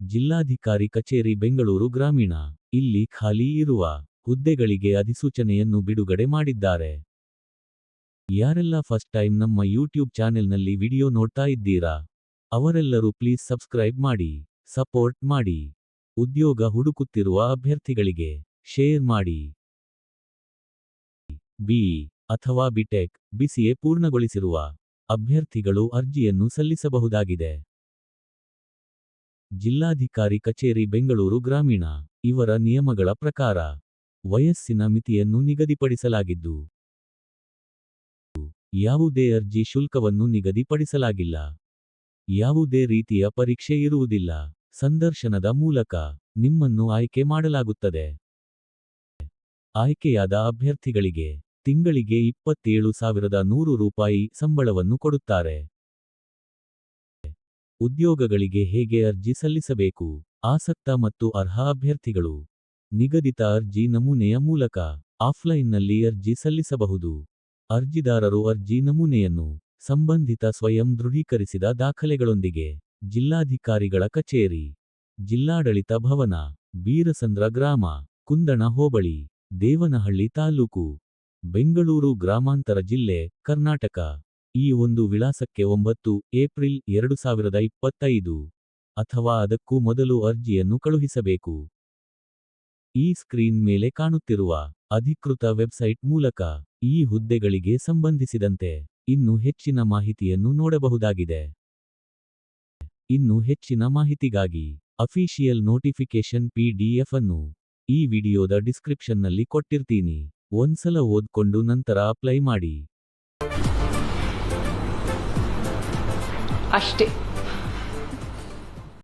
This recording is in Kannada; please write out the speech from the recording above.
ಜಿಲ್ಲಾಧಿಕಾರಿ ಕಚೇರಿ ಬೆಂಗಳೂರು ಗ್ರಾಮೀಣ. ಇಲ್ಲಿ ಖಾಲಿ ಇರುವ ಹುದ್ದೆಗಳಿಗೆ ಅಧಿಸೂಚನೆಯನ್ನು ಬಿಡುಗಡೆ ಮಾಡಿದ್ದಾರೆ. ಯಾರೆಲ್ಲ ಫಸ್ಟ್ ಟೈಮ್ ನಮ್ಮ ಯೂಟ್ಯೂಬ್ ಚಾನೆಲ್ನಲ್ಲಿ ವಿಡಿಯೋ ನೋಡ್ತಾ ಇದ್ದೀರಾ? ಅವರೆಲ್ಲರೂ ಪ್ಲೀಸ್ ಸಬ್ಸ್ಕ್ರೈಬ್ ಮಾಡಿ, ಸಪೋರ್ಟ್ ಮಾಡಿ. ಉದ್ಯೋಗ ಹುಡುಕುತ್ತಿರುವ ಅಭ್ಯರ್ಥಿಗಳಿಗೆ ಶೇರ್ ಮಾಡಿ. ಬಿ ಅಥವಾ ಬಿಟೆಕ್, ಬಿಸಿಎ ಪೂರ್ಣಗೊಳಿಸಿರುವ ಅಭ್ಯರ್ಥಿಗಳು ಅರ್ಜಿಯನ್ನು ಸಲ್ಲಿಸಬಹುದಾಗಿದೆ. ಜಿಲ್ಲಾಧಿಕಾರಿ ಕಚೇರಿ ಬೆಂಗಳೂರು ಗ್ರಾಮೀಣ. ಇವರ ನಿಯಮಗಳ ಪ್ರಕಾರ ವಯಸ್ಸಿನ ಮಿತಿಯನ್ನು ನಿಗದಿಪಡಿಸಲಾಗಿದ್ದು, ಯಾವುದೇ ಅರ್ಜಿ ಶುಲ್ಕವನ್ನು ನಿಗದಿಪಡಿಸಲಾಗಿಲ್ಲ. ಯಾವುದೇ ರೀತಿಯ ಪರೀಕ್ಷೆ ಇರುವುದಿಲ್ಲ. ಸಂದರ್ಶನದ ಮೂಲಕ ನಿಮ್ಮನ್ನು ಆಯ್ಕೆ ಮಾಡಲಾಗುತ್ತದೆ. ಆಯ್ಕೆಯಾದ ಅಭ್ಯರ್ಥಿಗಳಿಗೆ ತಿಂಗಳಿಗೆ ಇಪ್ಪತ್ತೇಳು ಸಾವಿರದ ನೂರು ರೂಪಾಯಿ ಸಂಬಳವನ್ನು ಕೊಡುತ್ತಾರೆ. ಉದ್ಯೋಗಗಳಿಗೆ ಹೇಗೆ ಅರ್ಜಿ ಸಲ್ಲಿಸಬೇಕು? ಆಸಕ್ತ ಮತ್ತು ಅರ್ಹ ಅಭ್ಯರ್ಥಿಗಳು. ನಿಗದಿತ ಅರ್ಜಿ ನಮೂನೆಯ ಮೂಲಕ ಆಫ್ಲೈನ್ನಲ್ಲಿ ಅರ್ಜಿ ಸಲ್ಲಿಸಬಹುದು. ಅರ್ಜಿದಾರರು ಅರ್ಜಿ ನಮೂನೆಯನ್ನು ಸಂಬಂಧಿತ ಸ್ವಯಂ ದೃಢೀಕರಿಸಿದ ದಾಖಲೆಗಳೊಂದಿಗೆ ಜಿಲ್ಲಾಧಿಕಾರಿಗಳ ಕಚೇರಿ, ಜಿಲ್ಲಾಡಳಿತ ಭವನ, ಬೀರಸಂದ್ರ ಗ್ರಾಮ, ಕುಂದಣ ಹೋಬಳಿ, ದೇವನಹಳ್ಳಿ ತಾಲೂಕು, ಬೆಂಗಳೂರು ಗ್ರಾಮಾಂತರ ಜಿಲ್ಲೆ, ಕರ್ನಾಟಕ. ಈ ಒಂದು ವಿಳಾಸಕ್ಕೆ ಒಂಬತ್ತು ಏಪ್ರಿಲ್ ಎರಡು ಸಾವಿರದ ಇಪ್ಪತ್ತೈದು ಅಥವಾ ಅದಕ್ಕೂ ಮೊದಲು ಅರ್ಜಿಯನ್ನು ಕಳುಹಿಸಬೇಕು. ಈ ಸ್ಕ್ರೀನ್ ಮೇಲೆ ಕಾಣುತ್ತಿರುವ ಅಧಿಕೃತ ವೆಬ್ಸೈಟ್ ಮೂಲಕ ಈ ಹುದ್ದೆಗಳಿಗೆ ಸಂಬಂಧಿಸಿದಂತೆ ಇನ್ನು ಹೆಚ್ಚಿನ ಮಾಹಿತಿಯನ್ನು ನೋಡಬಹುದಾಗಿದೆ. ಇನ್ನು ಹೆಚ್ಚಿನ ಮಾಹಿತಿಗಾಗಿ ಅಫಿಷಿಯಲ್ ನೋಟಿಫಿಕೇಶನ್ ಪಿಡಿಎಫ್ ಅನ್ನು ಈ ವಿಡಿಯೋದ ಡಿಸ್ಕ್ರಿಪ್ಷನ್ನಲ್ಲಿ ಕೊಟ್ಟಿರ್ತೀನಿ. ಒಂದ್ಸಲ ಓದ್ಕೊಂಡು ನಂತರ ಅಪ್ಲೈ ಮಾಡಿ. ಅಷ್ಟೇ.